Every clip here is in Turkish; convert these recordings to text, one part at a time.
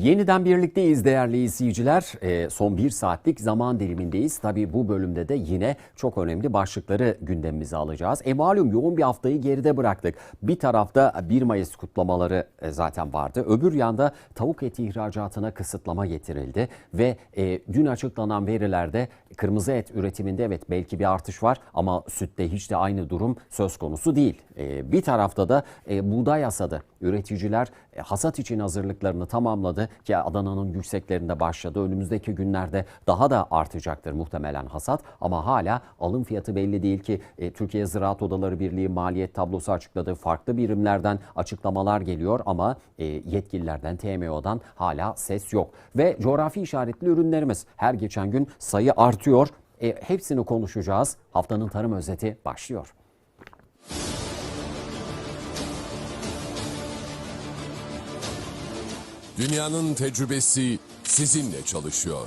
Yeniden birlikteyiz değerli izleyiciler. Ee, son bir saatlik zaman dilimindeyiz. Tabii bu bölümde de yine çok önemli başlıkları gündemimize alacağız. E malum yoğun bir haftayı geride bıraktık. Bir tarafta 1 Mayıs kutlamaları e, zaten vardı. Öbür yanda tavuk eti ihracatına kısıtlama getirildi. Ve e, dün açıklanan verilerde kırmızı et üretiminde evet belki bir artış var ama sütte hiç de aynı durum söz konusu değil. E, bir tarafta da e, buğday hasadı. Üreticiler e, hasat için hazırlıklarını tamamladı ki Adana'nın yükseklerinde başladı. Önümüzdeki günlerde daha da artacaktır muhtemelen hasat ama hala alım fiyatı belli değil ki e, Türkiye Ziraat Odaları Birliği maliyet tablosu açıkladı. Farklı birimlerden açıklamalar geliyor ama e, yetkililerden TMO'dan hala ses yok. Ve coğrafi işaretli ürünlerimiz her geçen gün sayı artıyor. E, hepsini konuşacağız. Haftanın tarım özeti başlıyor. Dünyanın tecrübesi sizinle çalışıyor.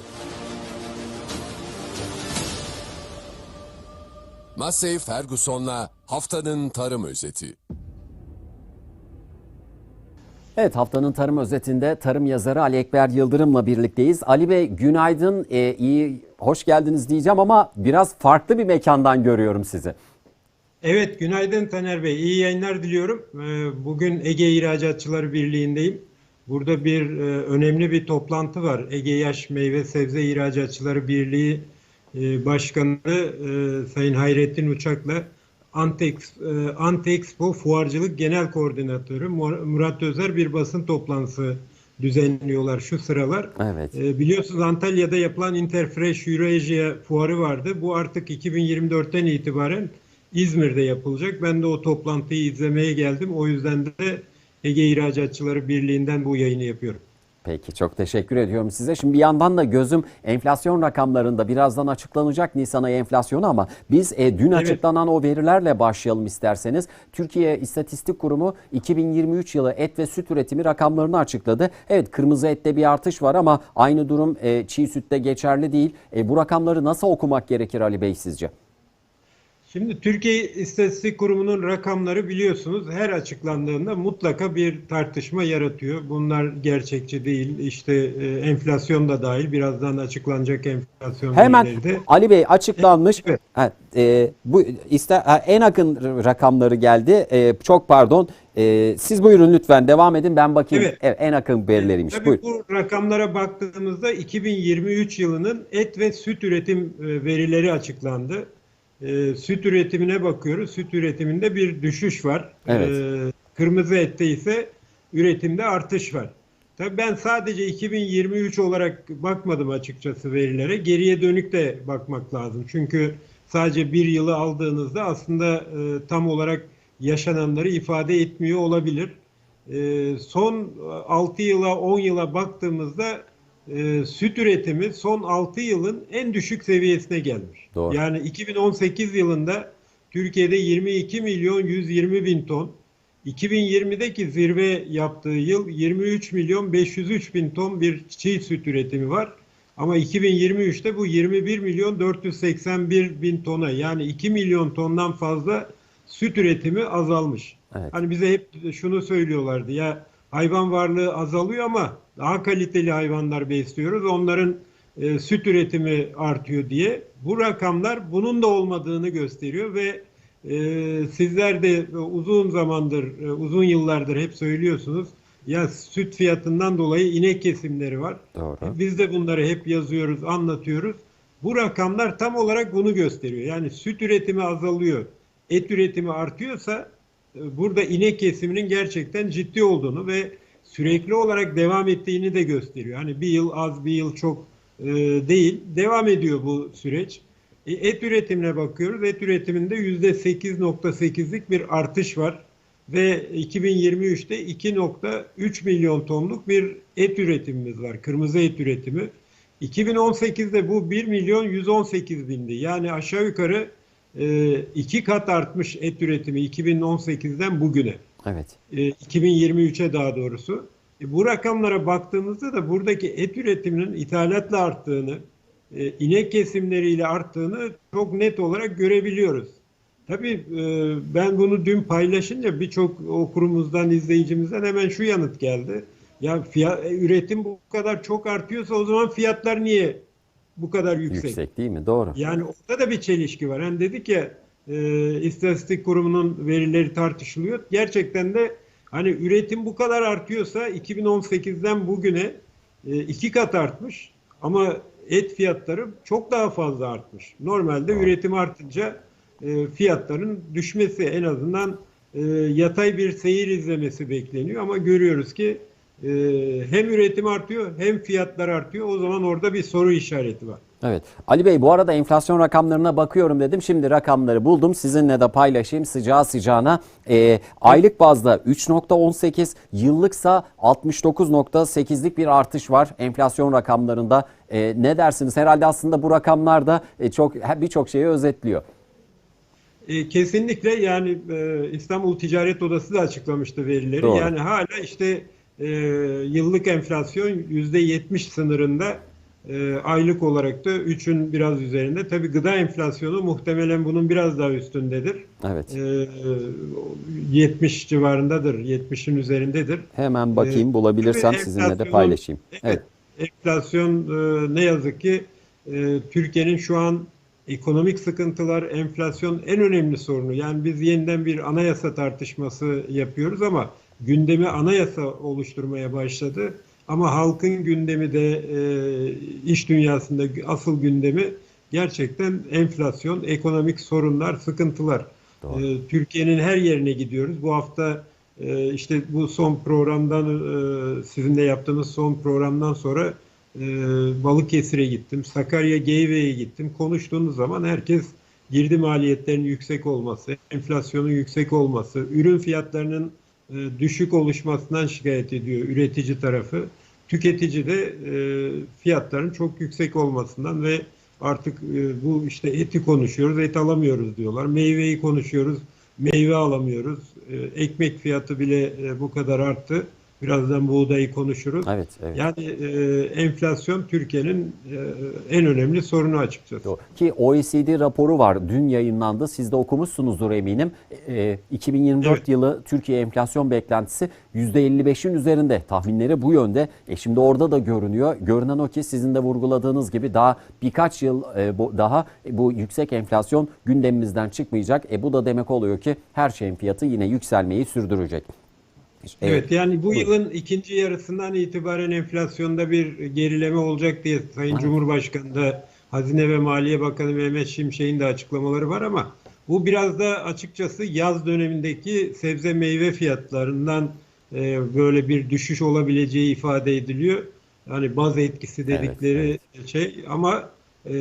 Massey Ferguson'la haftanın tarım özeti. Evet haftanın tarım özetinde tarım yazarı Ali Ekber Yıldırım'la birlikteyiz. Ali Bey günaydın, e, iyi, hoş geldiniz diyeceğim ama biraz farklı bir mekandan görüyorum sizi. Evet, günaydın Taner Bey. İyi yayınlar diliyorum. Ee, Bugün Ege İhracatçıları Birliği'ndeyim. Burada bir e, önemli bir toplantı var. Ege Yaş Meyve Sebze İhracatçıları Birliği e, Başkanı e, Sayın Hayrettin Uçak'la Antex, e, Antexpo Fuarcılık Genel Koordinatörü Mur- Murat Özer bir basın toplantısı düzenliyorlar şu sıralar. Evet. E, biliyorsunuz Antalya'da yapılan Interfresh Eurasia fuarı vardı. Bu artık 2024'ten itibaren İzmir'de yapılacak. Ben de o toplantıyı izlemeye geldim. O yüzden de Ege İhracatçıları Birliği'nden bu yayını yapıyorum. Peki çok teşekkür ediyorum size. Şimdi bir yandan da gözüm enflasyon rakamlarında birazdan açıklanacak Nisan ayı enflasyonu ama biz e, dün açıklanan o verilerle başlayalım isterseniz. Türkiye İstatistik Kurumu 2023 yılı et ve süt üretimi rakamlarını açıkladı. Evet kırmızı ette bir artış var ama aynı durum e, çiğ sütte geçerli değil. E, bu rakamları nasıl okumak gerekir Ali Bey sizce? Şimdi Türkiye İstatistik Kurumu'nun rakamları biliyorsunuz her açıklandığında mutlaka bir tartışma yaratıyor. Bunlar gerçekçi değil. İşte e, enflasyon da dahil. Birazdan açıklanacak enflasyon Hemen verileri de. Ali Bey açıklanmış. Evet. Ha, e, bu iste, ha, en akın rakamları geldi. E, çok pardon. E, siz buyurun lütfen devam edin. Ben bakayım. Evet. en akın verileriymiş. Tabii Buyurun. bu rakamlara baktığımızda 2023 yılının et ve süt üretim e, verileri açıklandı. E, süt üretimine bakıyoruz. Süt üretiminde bir düşüş var. Evet. E, kırmızı ette ise üretimde artış var. Tabii ben sadece 2023 olarak bakmadım açıkçası verilere. Geriye dönük de bakmak lazım. Çünkü sadece bir yılı aldığınızda aslında e, tam olarak yaşananları ifade etmiyor olabilir. E, son 6 yıla 10 yıla baktığımızda e, süt üretimi son 6 yılın en düşük seviyesine gelmiş. Doğru. Yani 2018 yılında Türkiye'de 22 milyon 120 bin ton, 2020'deki zirve yaptığı yıl 23 milyon 503 bin ton bir çiğ süt üretimi var. Ama 2023'te bu 21 milyon 481 bin tona yani 2 milyon tondan fazla süt üretimi azalmış. Evet. Hani bize hep şunu söylüyorlardı ya hayvan varlığı azalıyor ama daha kaliteli hayvanlar besliyoruz. Onların e, süt üretimi artıyor diye. Bu rakamlar bunun da olmadığını gösteriyor ve e, sizler de uzun zamandır, e, uzun yıllardır hep söylüyorsunuz. Ya süt fiyatından dolayı inek kesimleri var. Doğru. Biz de bunları hep yazıyoruz, anlatıyoruz. Bu rakamlar tam olarak bunu gösteriyor. Yani süt üretimi azalıyor, et üretimi artıyorsa e, burada inek kesiminin gerçekten ciddi olduğunu ve sürekli olarak devam ettiğini de gösteriyor. Hani bir yıl az, bir yıl çok e, değil. Devam ediyor bu süreç. E, et üretimine bakıyoruz. Et üretiminde %8.8'lik bir artış var. Ve 2023'te 2.3 milyon tonluk bir et üretimimiz var. Kırmızı et üretimi. 2018'de bu 1 milyon 118 bindi. Yani aşağı yukarı e, iki kat artmış et üretimi 2018'den bugüne. Evet. E, 2023'e daha doğrusu. E, bu rakamlara baktığımızda da buradaki et üretiminin ithalatla arttığını, e, inek kesimleriyle arttığını çok net olarak görebiliyoruz. Tabii e, ben bunu dün paylaşınca birçok okurumuzdan, izleyicimizden hemen şu yanıt geldi. Ya fiyat, e, üretim bu kadar çok artıyorsa o zaman fiyatlar niye bu kadar yüksek? Yüksek değil mi? Doğru. Yani orada da bir çelişki var. Hani dedik ya e, İstatistik Kurumu'nun verileri tartışılıyor. Gerçekten de hani üretim bu kadar artıyorsa 2018'den bugüne e, iki kat artmış ama et fiyatları çok daha fazla artmış. Normalde üretim artınca e, fiyatların düşmesi en azından e, yatay bir seyir izlemesi bekleniyor ama görüyoruz ki e, hem üretim artıyor hem fiyatlar artıyor. O zaman orada bir soru işareti var. Evet. Ali Bey bu arada enflasyon rakamlarına bakıyorum dedim. Şimdi rakamları buldum. Sizinle de paylaşayım sıcağı sıcağına. Ee, aylık bazda 3.18, yıllıksa 69.8'lik bir artış var enflasyon rakamlarında. Ee, ne dersiniz? Herhalde aslında bu rakamlar da e, çok birçok şeyi özetliyor. E, kesinlikle yani e, İstanbul Ticaret Odası da açıklamıştı verileri. Doğru. Yani hala işte e, yıllık enflasyon %70 sınırında e, aylık olarak da 3'ün biraz üzerinde. Tabii gıda enflasyonu muhtemelen bunun biraz daha üstündedir. Evet. E, e, 70 civarındadır, 70'in üzerindedir. Hemen bakayım Ee, bulabilirsem sizinle de paylaşayım. Evet. Enflasyon e, ne yazık ki e, Türkiye'nin şu an ekonomik sıkıntılar, enflasyon en önemli sorunu. Yani biz yeniden bir anayasa tartışması yapıyoruz ama gündemi anayasa oluşturmaya başladı. Ama halkın gündemi de e, iş dünyasında asıl gündemi gerçekten enflasyon, ekonomik sorunlar, sıkıntılar. E, Türkiye'nin her yerine gidiyoruz. Bu hafta e, işte bu son programdan e, sizinle yaptığımız son programdan sonra e, Balıkesir'e gittim. Sakarya Geyve'ye gittim. Konuştuğunuz zaman herkes girdi maliyetlerinin yüksek olması, enflasyonun yüksek olması, ürün fiyatlarının düşük oluşmasından şikayet ediyor üretici tarafı. Tüketici de e, fiyatların çok yüksek olmasından ve artık e, bu işte eti konuşuyoruz, et alamıyoruz diyorlar. Meyveyi konuşuyoruz, meyve alamıyoruz. E, ekmek fiyatı bile e, bu kadar arttı. Birazdan buğdayı konuşuruz. Evet, evet. Yani e, enflasyon Türkiye'nin e, en önemli sorunu açıkçası. Doğru. Ki OECD raporu var. Dün yayınlandı. Siz de okumuşsunuzdur eminim. E, 2024 Evet. yılı Türkiye enflasyon beklentisi %55'in üzerinde. Tahminleri bu yönde. E şimdi orada da görünüyor. Görünen o ki sizin de vurguladığınız gibi daha birkaç yıl e, bu, daha bu yüksek enflasyon gündemimizden çıkmayacak. E bu da demek oluyor ki her şeyin fiyatı yine yükselmeyi sürdürecek. E, Evet yani bu Buyurun. yılın ikinci yarısından itibaren enflasyonda bir gerileme olacak diye Sayın Cumhurbaşkanı da Hazine ve Maliye Bakanı Mehmet Şimşek'in de açıklamaları var ama bu biraz da açıkçası yaz dönemindeki sebze meyve fiyatlarından e, böyle bir düşüş olabileceği ifade ediliyor. Yani baz etkisi dedikleri şey ama e,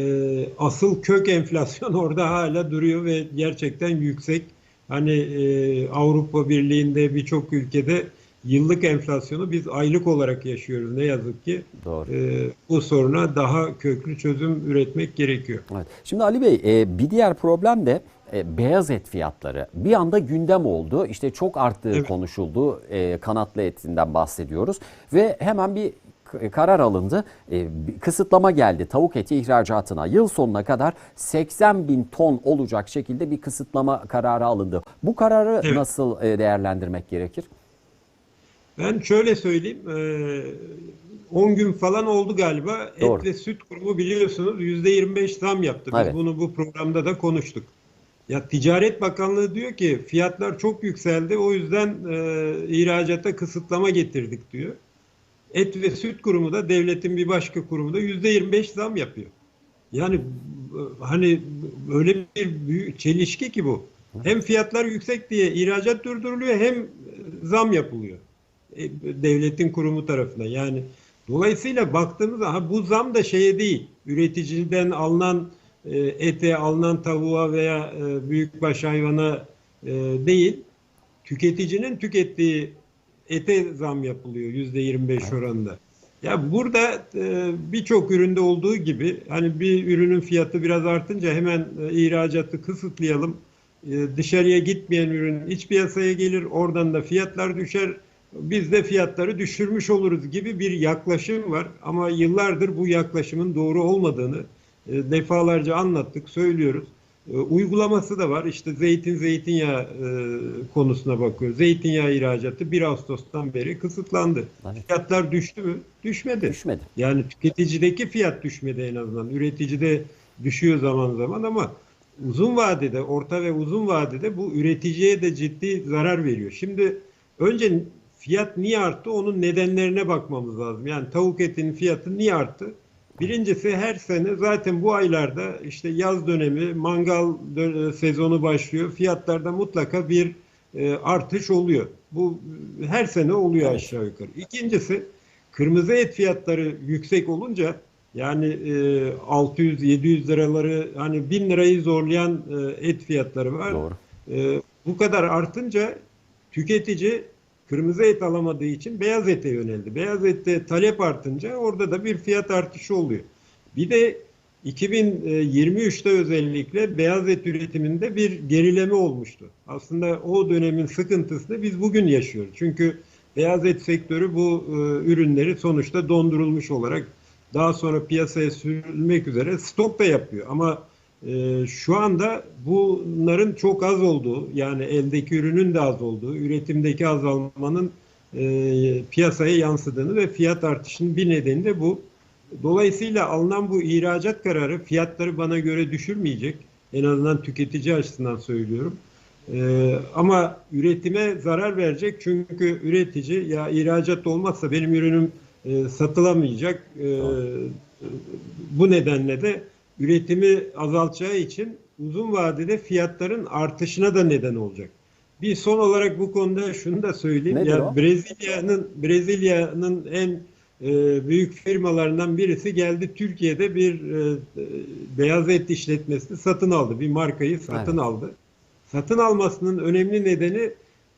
asıl kök enflasyon orada hala duruyor ve gerçekten yüksek. Hani e, Avrupa Birliği'nde birçok ülkede yıllık enflasyonu biz aylık olarak yaşıyoruz ne yazık ki. Doğru. E, bu soruna daha köklü çözüm üretmek gerekiyor. Evet. Şimdi Ali Bey e, bir diğer problem de e, beyaz et fiyatları. Bir anda gündem oldu. İşte çok arttığı Evet. konuşuldu. E, kanatlı etinden bahsediyoruz. Ve hemen bir karar alındı. E, kısıtlama geldi tavuk eti ihracatına. Yıl sonuna kadar 80 bin ton olacak şekilde bir kısıtlama kararı alındı. Bu kararı Evet. nasıl e, değerlendirmek gerekir? Ben şöyle söyleyeyim. e, 10 gün falan oldu galiba. Doğru. Et ve Süt Kurumu biliyorsunuz %25 zam yaptı. Biz Evet. bunu bu programda da konuştuk. Ya Ticaret Bakanlığı diyor ki fiyatlar çok yükseldi. O yüzden e, ihracata kısıtlama getirdik diyor. Et ve Süt Kurumu da devletin bir başka kurumu da %25 zam yapıyor. Yani e, hani öyle bir büyük çelişki ki bu. Hem fiyatlar yüksek diye ihracat durduruluyor hem e, zam yapılıyor. E, devletin kurumu tarafından. Yani dolayısıyla baktığımızda ha, bu zam da şeye değil. Üreticiden alınan ete, alınan tavuğa veya büyükbaş hayvana değil. Tüketicinin tükettiği ete zam yapılıyor yüzde 25 oranında. Ya burada e, birçok üründe olduğu gibi hani bir ürünün fiyatı biraz artınca hemen e, ihracatı kısıtlayalım. E, dışarıya gitmeyen ürün iç piyasaya gelir. Oradan da fiyatlar düşer. Biz de fiyatları düşürmüş oluruz gibi bir yaklaşım var. Ama yıllardır bu yaklaşımın doğru olmadığını e, defalarca anlattık, söylüyoruz. E, uygulaması da var. İşte zeytin zeytinyağı e, konusuna bakıyor. Zeytinyağı ihracatı 1 Ağustos'tan beri kısıtlandı. Evet. Fiyatlar düştü mü? Düşmedi. Düşmedi. Yani tüketicideki fiyat düşmedi en azından. Üreticide düşüyor zaman zaman ama uzun vadede, orta ve uzun vadede bu üreticiye de ciddi zarar veriyor. Şimdi önce fiyat niye arttı? Onun nedenlerine bakmamız lazım. Yani tavuk etinin fiyatı niye arttı? Birincisi her sene zaten bu aylarda işte yaz dönemi, mangal dö- sezonu başlıyor. Fiyatlarda mutlaka bir e, artış oluyor. Bu e, her sene oluyor aşağı yukarı. İkincisi kırmızı et fiyatları yüksek olunca yani e, 600-700 liraları hani 1000 lirayı zorlayan e, et fiyatları var. Doğru. E, bu kadar artınca tüketici kırmızı et alamadığı için beyaz ete yöneldi. Beyaz ette talep artınca orada da bir fiyat artışı oluyor. Bir de 2023'te özellikle beyaz et üretiminde bir gerileme olmuştu. Aslında o dönemin sıkıntısını biz bugün yaşıyoruz. Çünkü beyaz et sektörü bu e, ürünleri sonuçta dondurulmuş olarak daha sonra piyasaya sürülmek üzere stok da yapıyor. Ama e, şu anda bunların çok az olduğu yani eldeki ürünün de az olduğu, üretimdeki azalmanın e, piyasaya yansıdığını ve fiyat artışının bir nedeni de bu. Dolayısıyla alınan bu ihracat kararı fiyatları bana göre düşürmeyecek. En azından tüketici açısından söylüyorum. Ee, ama üretime zarar verecek çünkü üretici ya ihracat olmazsa benim ürünüm e, satılamayacak. Ee, bu nedenle de üretimi azaltacağı için uzun vadede fiyatların artışına da neden olacak. Bir son olarak bu konuda şunu da söyleyeyim. Nedir ya? Brezilya'nın Brezilya'nın en e, büyük firmalarından birisi geldi Türkiye'de bir e, beyaz et işletmesini satın aldı. Bir markayı satın Evet. aldı. Satın almasının önemli nedeni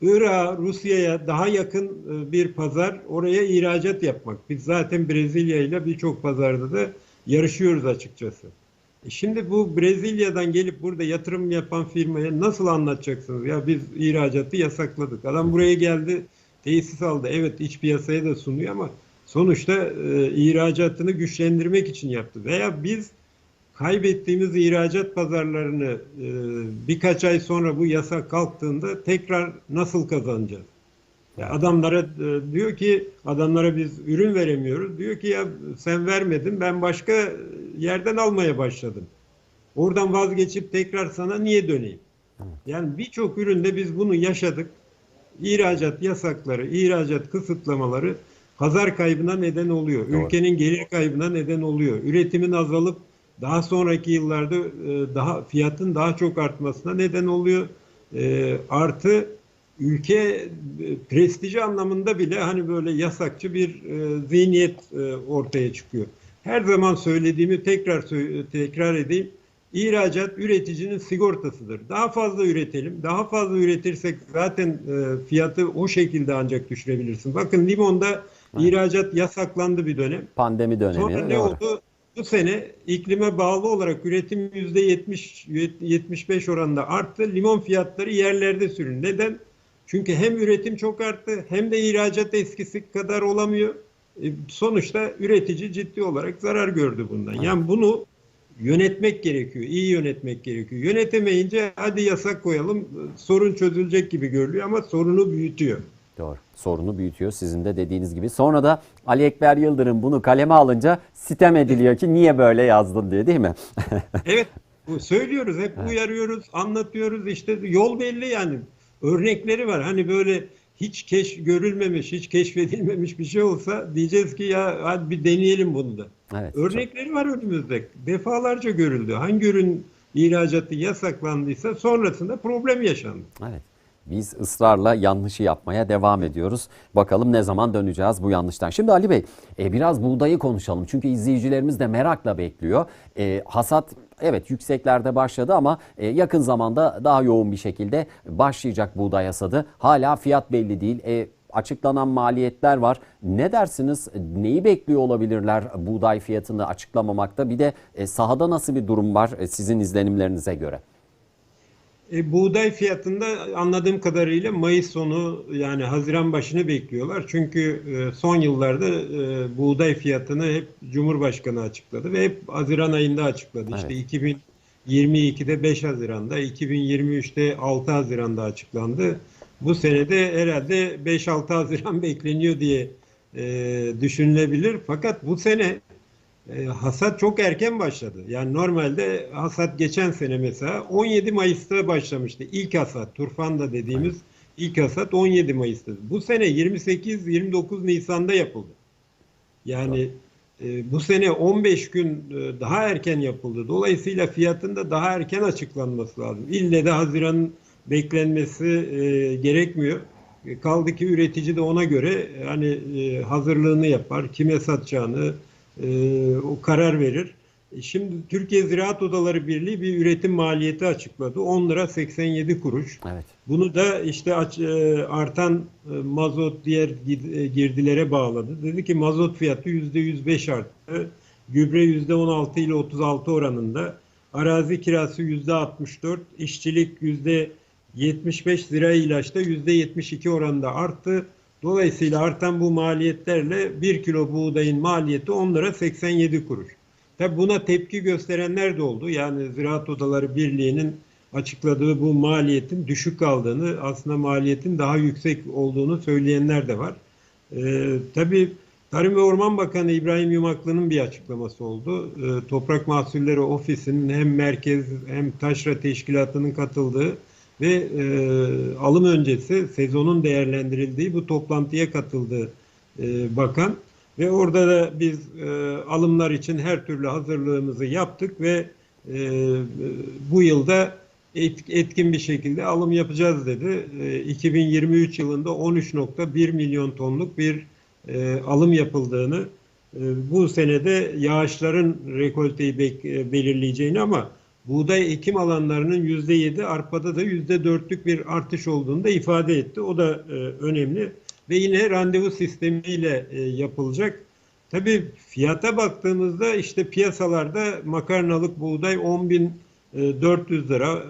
Irak'a, Rusya'ya daha yakın e, bir pazar, oraya ihracat yapmak. Biz zaten Brezilya ile birçok pazarda da yarışıyoruz açıkçası. Şimdi bu Brezilya'dan gelip burada yatırım yapan firmaya nasıl anlatacaksınız? Ya biz ihracatı yasakladık. Adam buraya geldi, tesis aldı. Evet iç piyasaya da sunuyor ama sonuçta e, ihracatını güçlendirmek için yaptı. Veya biz kaybettiğimiz ihracat pazarlarını e, birkaç ay sonra bu yasak kalktığında tekrar nasıl kazanacağız? Ya adamlara e, diyor ki adamlara biz ürün veremiyoruz. Diyor ki ya sen vermedin ben başka yerden almaya başladım. Oradan vazgeçip tekrar sana niye döneyim? Yani birçok üründe biz bunu yaşadık. İhracat yasakları, ihracat kısıtlamaları pazar kaybına neden oluyor. Doğru. Ülkenin gelir kaybına neden oluyor. Üretimin azalıp daha sonraki yıllarda e, daha fiyatın daha çok artmasına neden oluyor. E, artı ülke e, prestiji anlamında bile hani böyle yasakçı bir e, zihniyet e, ortaya çıkıyor. Her zaman söylediğimi tekrar tekrar edeyim. İhracat üreticinin sigortasıdır. Daha fazla üretelim. Daha fazla üretirsek zaten e, fiyatı o şekilde ancak düşürebilirsin. Bakın limonda ihracat yasaklandı bir dönem. Pandemi dönemi. Sonra ne doğru. oldu? Bu sene iklime bağlı olarak üretim %70 75 oranında arttı. Limon fiyatları yerlerde sürün. Neden? Çünkü hem üretim çok arttı hem de ihracat eskisi kadar olamıyor. E, sonuçta üretici ciddi olarak zarar gördü bundan. Yani bunu yönetmek gerekiyor. iyi yönetmek gerekiyor. Yönetemeyince hadi yasak koyalım sorun çözülecek gibi görülüyor ama sorunu büyütüyor. Doğru. Sorunu büyütüyor sizin de dediğiniz gibi. Sonra da Ali Ekber Yıldırım bunu kaleme alınca sitem ediliyor ki niye böyle yazdın diye değil mi? Evet, söylüyoruz, hep uyarıyoruz, anlatıyoruz. İşte yol belli yani. Örnekleri var. Hani böyle hiç keş görülmemiş, hiç keşfedilmemiş bir şey olsa diyeceğiz ki ya hadi bir deneyelim bunu da. Evet. Örnekleri var önümüzde. Defalarca görüldü. Hangi ürün ihracatı yasaklandıysa sonrasında problem yaşandı. Evet. Biz ısrarla yanlışı yapmaya devam ediyoruz. Bakalım ne zaman döneceğiz bu yanlıştan. Şimdi Ali Bey e, biraz buğdayı konuşalım. Çünkü izleyicilerimiz de merakla bekliyor. E, hasat evet yükseklerde başladı ama e, yakın zamanda daha yoğun bir şekilde başlayacak buğday hasadı. Hala fiyat belli değil. E, açıklanan maliyetler var. Ne dersiniz? Neyi bekliyor olabilirler buğday fiyatını açıklamamakta? Bir de e, sahada nasıl bir durum var e, sizin izlenimlerinize göre? E, buğday fiyatında anladığım kadarıyla Mayıs sonu yani Haziran başını bekliyorlar. Çünkü e, son yıllarda e, buğday fiyatını hep Cumhurbaşkanı açıkladı ve hep Haziran ayında açıkladı. İşte 22'de 5 Haziran'da, 2023'te 6 Haziran'da açıklandı. Bu senede herhalde 5-6 Haziran bekleniyor diye e, düşünülebilir. Fakat bu sene e, hasat çok erken başladı. Yani normalde hasat geçen sene mesela 17 Mayıs'ta başlamıştı. İlk hasat, Turfanda dediğimiz ilk hasat 17 Mayıs'ta. Bu sene 28-29 Nisan'da yapıldı. Yani e, bu sene 15 gün e, daha erken yapıldı. Dolayısıyla fiyatın da daha erken açıklanması lazım. İlle de Haziran beklenmesi e, gerekmiyor. E, Kaldı ki üretici de ona göre e, hani e, hazırlığını yapar, kime satacağını e, o karar verir. E, Şimdi Türkiye Ziraat Odaları Birliği bir üretim maliyeti açıkladı. 10 lira 87 kuruş. Evet. Bunu da işte e, artan e, mazot diğer girdilere bağladı. Dedi ki mazot fiyatı %105 arttı. Gübre %16 ile 36 oranında. Arazi kirası %64, işçilik %75 zira ilaçta %72 oranında arttı. Dolayısıyla artan bu maliyetlerle 1 kilo buğdayın maliyeti 10 lira 87 kuruş. Tabi buna tepki gösterenler de oldu. Yani Ziraat Odaları Birliği'nin açıkladığı bu maliyetin düşük kaldığını, aslında maliyetin daha yüksek olduğunu söyleyenler de var. Ee, tabii Tarım ve Orman Bakanı İbrahim Yumaklı'nın bir açıklaması oldu. Ee, Toprak Mahsulleri Ofisi'nin hem merkez hem taşra teşkilatının katıldığı ve e, alım öncesi sezonun değerlendirildiği bu toplantıya katıldı e, bakan. Ve orada da biz e, alımlar için her türlü hazırlığımızı yaptık ve e, bu yılda et- etkin bir şekilde alım yapacağız dedi. E, 2023 yılında 13.1 milyon tonluk bir e, alım yapıldığını, e, bu senede yağışların rekolteyi bek- e, belirleyeceğini ama buğday ekim alanlarının %7, arpada da %4'lük bir artış olduğunu da ifade etti. O da e, önemli ve yine randevu sistemiyle e, yapılacak. Tabii fiyata baktığımızda işte piyasalarda makarnalık buğday 10.400 lira,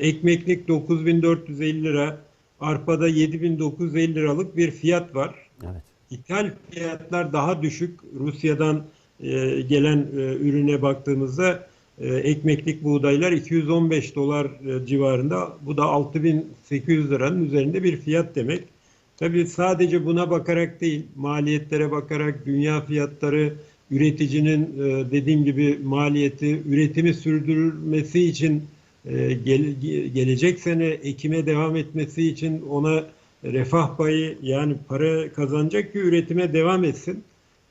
e, ekmeklik 9.450 lira, arpada 7.950 liralık bir fiyat var. Evet. İthal fiyatlar daha düşük. Rusya'dan e, gelen e, ürüne baktığımızda e, ekmeklik buğdaylar 215 dolar e, civarında. Bu da 6800 liranın üzerinde bir fiyat demek. Tabii sadece buna bakarak değil, maliyetlere bakarak, dünya fiyatları, üreticinin e, dediğim gibi maliyeti, üretimi sürdürülmesi için e, gel- ge- gelecek sene ekime devam etmesi için ona refah payı yani para kazanacak ki üretime devam etsin.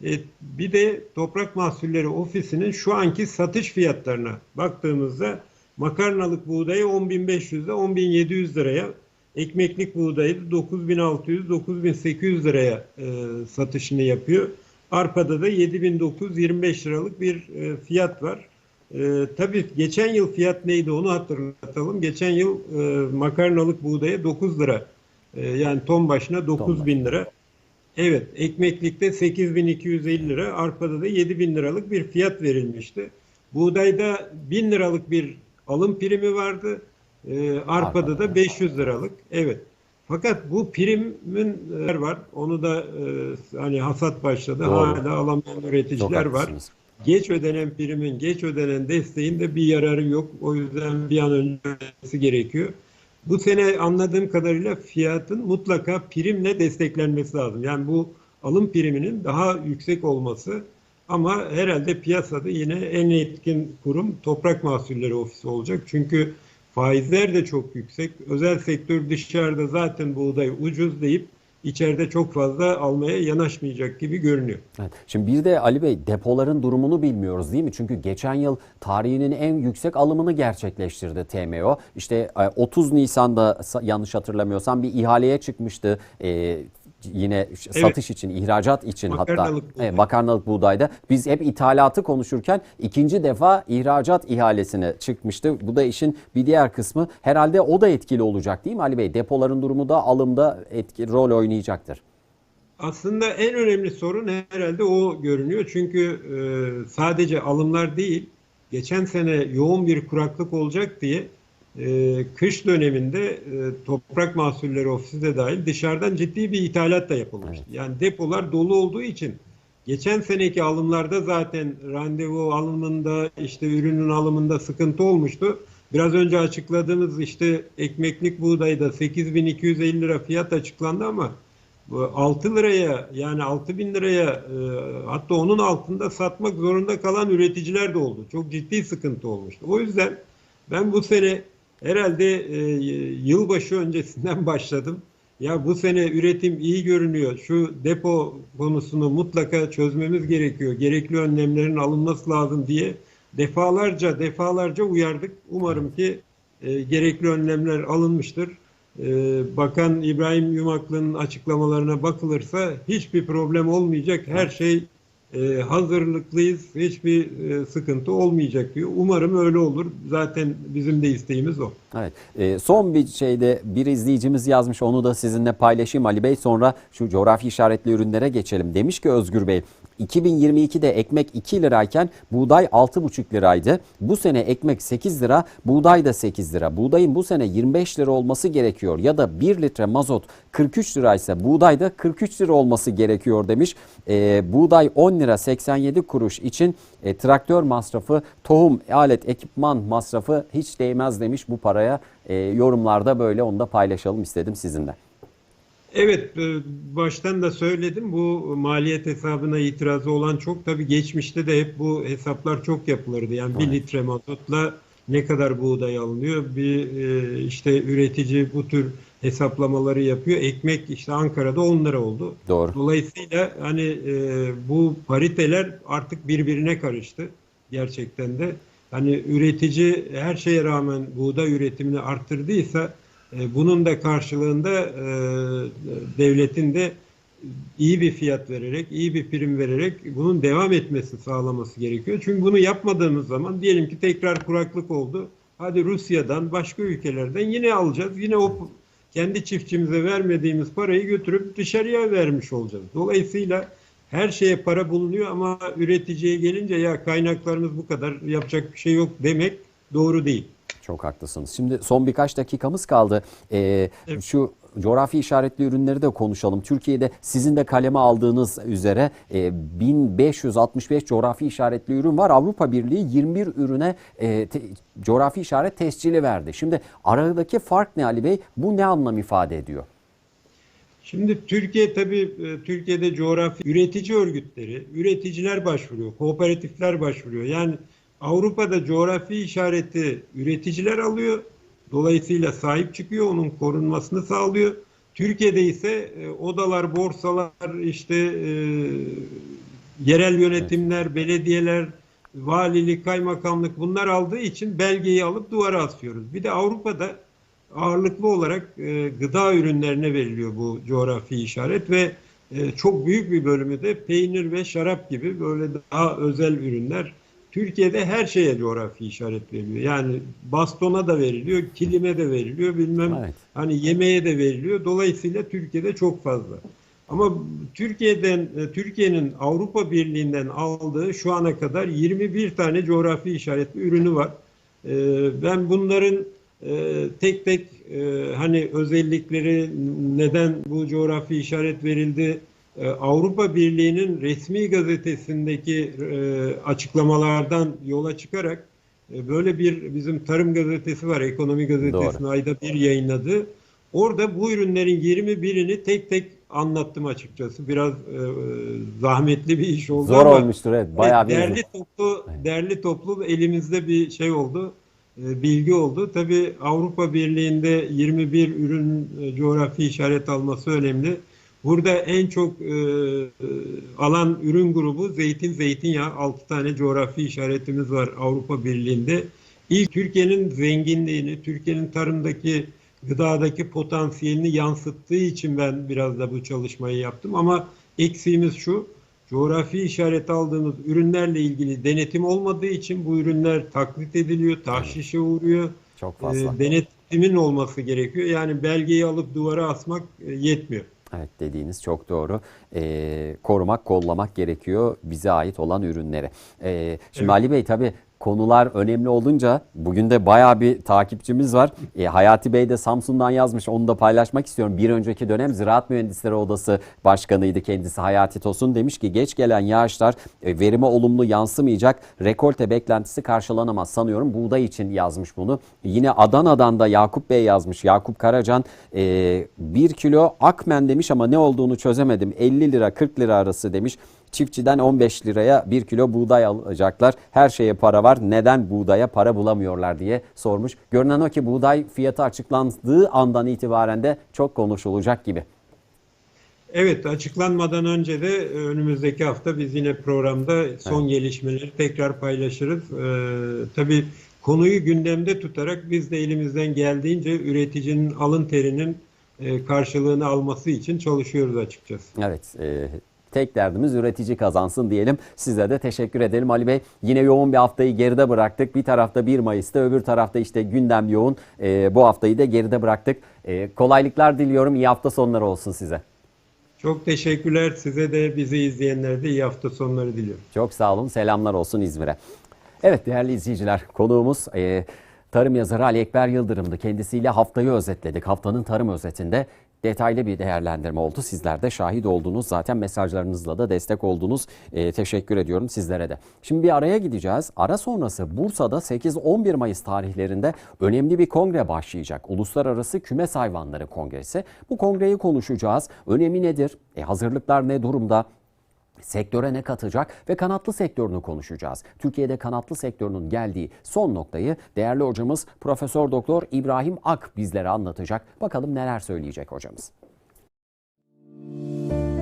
E, bir de Toprak Mahsulleri Ofisi'nin şu anki satış fiyatlarına baktığımızda makarnalık buğdayı 10.500 ile 10.700 liraya, ekmeklik buğdayı da 9.600-9.800 liraya e, satışını yapıyor. Arpada da 7.925 liralık bir e, fiyat var. E, tabii geçen yıl fiyat neydi onu hatırlatalım. Geçen yıl e, makarnalık buğdaya 9 lira e, yani ton başına 9 bin lira. Evet, ekmeklikte 8250 lira, arpada da 7000 liralık bir fiyat verilmişti. Buğdayda 1000 liralık bir alım primi vardı. E, arpada da 500 liralık. Evet. Fakat bu primin e, var. Onu da e, hani hasat başladı. Doğru. Hala alamayan Çok üreticiler var. haklısınız. Geç ödenen primin, geç ödenen desteğin de bir yararı yok. O yüzden bir an önce gerekiyor. Bu sene anladığım kadarıyla fiyatın mutlaka primle desteklenmesi lazım. Yani bu alım priminin daha yüksek olması ama herhalde piyasada yine en etkin kurum Toprak Mahsulleri Ofisi olacak. Çünkü faizler de çok yüksek. Özel sektör dışarıda zaten buğday ucuz deyip içeride çok fazla almaya yanaşmayacak gibi görünüyor. Evet. Şimdi bir de Ali Bey depoların durumunu bilmiyoruz değil mi? Çünkü geçen yıl tarihinin en yüksek alımını gerçekleştirdi TMO. İşte e, 30 Nisan'da sa- yanlış hatırlamıyorsam bir ihaleye çıkmıştı. E, yine ş- satış için, ihracat için hatta Makarnalık buğday. e, makarnalık buğdayda. Biz hep ithalatı konuşurken ikinci defa ihracat ihalesine çıkmıştı. Bu da işin bir diğer kısmı. Herhalde o da etkili olacak değil mi Ali Bey? Depoların durumu da alımda etki, rol oynayacaktır. Aslında en önemli sorun herhalde o görünüyor. Çünkü e, sadece alımlar değil, geçen sene yoğun bir kuraklık olacak diye e, kış döneminde e, Toprak Mahsulleri Ofisi de dahil dışarıdan ciddi bir ithalat da yapılmıştı. Yani depolar dolu olduğu için Geçen seneki alımlarda zaten randevu alımında işte ürünün alımında sıkıntı olmuştu. Biraz önce açıkladığımız işte ekmeklik buğdayda 8250 lira fiyat açıklandı ama bu 6 liraya yani 6000 liraya e, hatta onun altında satmak zorunda kalan üreticiler de oldu. Çok ciddi sıkıntı olmuştu. O yüzden ben bu sene herhalde e, yılbaşı öncesinden başladım. Ya bu sene üretim iyi görünüyor. Şu depo konusunu mutlaka çözmemiz gerekiyor. Gerekli önlemlerin alınması lazım diye defalarca defalarca uyardık. Umarım ki e, gerekli önlemler alınmıştır. E, Bakan İbrahim Yumaklı'nın açıklamalarına bakılırsa hiçbir problem olmayacak. Her şey e, hazırlıklıyız. Hiçbir e, sıkıntı olmayacak diyor. Umarım öyle olur. Zaten bizim de isteğimiz o. Evet. Ee, son bir şeyde bir izleyicimiz yazmış. Onu da sizinle paylaşayım Ali Bey. Sonra şu coğrafi işaretli ürünlere geçelim. Demiş ki Özgür Bey 2022'de ekmek 2 lirayken buğday 6,5 liraydı. Bu sene ekmek 8 lira, buğday da 8 lira. Buğdayın bu sene 25 lira olması gerekiyor ya da 1 litre mazot 43 liraysa buğday da 43 lira olması gerekiyor demiş. Ee, buğday 10 lira 87 kuruş için e, traktör masrafı, tohum, alet, ekipman masrafı hiç değmez demiş bu paraya. E, yorumlarda böyle onu da paylaşalım istedim sizinle. Evet, e, baştan da söyledim. Bu maliyet hesabına itirazı olan çok. Tabii geçmişte de hep bu hesaplar çok yapılırdı. Yani bir litre mazotla ne kadar buğday alınıyor? Bir e, işte üretici bu tür hesaplamaları yapıyor. Ekmek işte Ankara'da 10 lira oldu. Doğru. Dolayısıyla hani e, bu pariteler artık birbirine karıştı gerçekten de. Hani üretici her şeye rağmen buğday üretimini arttırdıysa e, bunun da karşılığında e, devletin de iyi bir fiyat vererek, iyi bir prim vererek bunun devam etmesi sağlaması gerekiyor. Çünkü bunu yapmadığımız zaman diyelim ki tekrar kuraklık oldu. Hadi Rusya'dan, başka ülkelerden yine alacağız. Yine o kendi çiftçimize vermediğimiz parayı götürüp dışarıya vermiş olacağız. Dolayısıyla her şeye para bulunuyor ama üreticiye gelince ya kaynaklarımız bu kadar yapacak bir şey yok demek doğru değil. Çok haklısınız. Şimdi son birkaç dakikamız kaldı. Ee, Şu coğrafi işaretli ürünleri de konuşalım. Türkiye'de sizin de kaleme aldığınız üzere e, 1565 coğrafi işaretli ürün var. Avrupa Birliği 21 ürüne e, te- coğrafi işaret tescili verdi. Şimdi aradaki fark ne Ali Bey? Bu ne anlam ifade ediyor? Şimdi Türkiye tabii e, Türkiye'de coğrafi üretici örgütleri, üreticiler başvuruyor, kooperatifler başvuruyor. Yani Avrupa'da coğrafi işareti üreticiler alıyor. Dolayısıyla sahip çıkıyor, onun korunmasını sağlıyor. Türkiye'de ise e, odalar, borsalar, işte e, yerel yönetimler, belediyeler, valilik, kaymakamlık bunlar aldığı için belgeyi alıp duvara asıyoruz. Bir de Avrupa'da ağırlıklı olarak e, gıda ürünlerine veriliyor bu coğrafi işaret ve e, çok büyük bir bölümü de peynir ve şarap gibi böyle daha özel ürünler. Türkiye'de her şeye coğrafi işaret veriliyor. Yani bastona da veriliyor, kilime de veriliyor, bilmem Evet. hani yemeğe de veriliyor. Dolayısıyla Türkiye'de çok fazla. Ama Türkiye'den e, Türkiye'nin Avrupa Birliği'nden aldığı şu ana kadar 21 tane coğrafi işaretli ürünü var. E, Ben bunların e, tek tek hani özellikleri neden bu coğrafi işaret verildi Avrupa Birliği'nin resmi gazetesindeki e, açıklamalardan yola çıkarak e, böyle bir bizim tarım gazetesi var ekonomi gazetesinin Doğru. ayda bir yayınladığı. Orada bu ürünlerin 21'ini tek tek anlattım açıkçası. Biraz e, zahmetli bir iş oldu Zor ama olmuştur evet. Bayağı bir derli toplu derli toplu elimizde bir şey oldu. e, Bilgi oldu. Tabii Avrupa Birliği'nde 21 ürün e, coğrafi işaret alması önemli. Burada en çok e, e, alan ürün grubu zeytin, zeytinyağı. 6 tane coğrafi işaretimiz var Avrupa Birliği'nde. İlk Türkiye'nin zenginliğini, Türkiye'nin tarımdaki, gıdadaki potansiyelini yansıttığı için ben biraz da bu çalışmayı yaptım. Ama eksiğimiz şu, coğrafi işaret aldığımız ürünlerle ilgili denetim olmadığı için bu ürünler taklit ediliyor, tahşişe uğruyor. Çok fazla. E, denetimin olması gerekiyor. Yani belgeyi alıp duvara asmak e, yetmiyor. Evet dediğiniz çok doğru. Ee, korumak, kollamak gerekiyor bize ait olan ürünleri. Ee, şimdi Evet. Ali Bey tabii konular önemli olunca bugün de bayağı bir takipçimiz var. E, Hayati Bey de Samsun'dan yazmış. Onu da paylaşmak istiyorum. Bir önceki dönem Ziraat Mühendisleri Odası Başkanıydı kendisi Hayati Tosun. Demiş ki geç gelen yağışlar e, verime olumlu yansımayacak. Rekolte beklentisi karşılanamaz sanıyorum. Buğday için yazmış bunu. Yine Adana'dan da Yakup Bey yazmış. Yakup Karacan e, 1 kilo akmen demiş ama ne olduğunu çözemedim. 50 lira 40 lira arası demiş. Çiftçiden 15 liraya 1 kilo buğday alacaklar. Her şeye para var. Neden buğdaya para bulamıyorlar diye sormuş. Görünen o ki buğday fiyatı açıklandığı andan itibaren de çok konuşulacak gibi. Evet açıklanmadan önce de e, önümüzdeki hafta biz yine programda son gelişmeleri tekrar paylaşırız. Ee, tabii konuyu gündemde tutarak biz de elimizden geldiğince üreticinin alın terinin e, karşılığını alması için çalışıyoruz açıkçası. Evet. e, tek derdimiz üretici kazansın diyelim. Size de teşekkür edelim Ali Bey. Yine yoğun bir haftayı geride bıraktık. Bir tarafta 1 Mayıs'ta öbür tarafta işte gündem yoğun. E, bu haftayı da geride bıraktık. E, kolaylıklar diliyorum. İyi hafta sonları olsun size. Çok teşekkürler size de bizi izleyenlere de iyi hafta sonları diliyorum. Çok sağ olun. Selamlar olsun İzmir'e. Evet değerli izleyiciler konuğumuz e, tarım yazarı Ali Ekber Yıldırım'dı. Kendisiyle haftayı özetledik. Haftanın tarım özetinde detaylı bir değerlendirme oldu. Sizler de şahit oldunuz. Zaten mesajlarınızla da destek oldunuz. E, teşekkür ediyorum sizlere de. Şimdi bir araya gideceğiz. Ara sonrası Bursa'da 8-11 Mayıs tarihlerinde önemli bir kongre başlayacak. Uluslararası Kümes Hayvanları Kongresi. Bu kongreyi konuşacağız. Önemi nedir? E, hazırlıklar ne durumda? sektöre ne katacak ve kanatlı sektörünü konuşacağız. Türkiye'de kanatlı sektörünün geldiği son noktayı değerli hocamız Profesör Doktor İbrahim Ak bizlere anlatacak. Bakalım neler söyleyecek hocamız. Müzik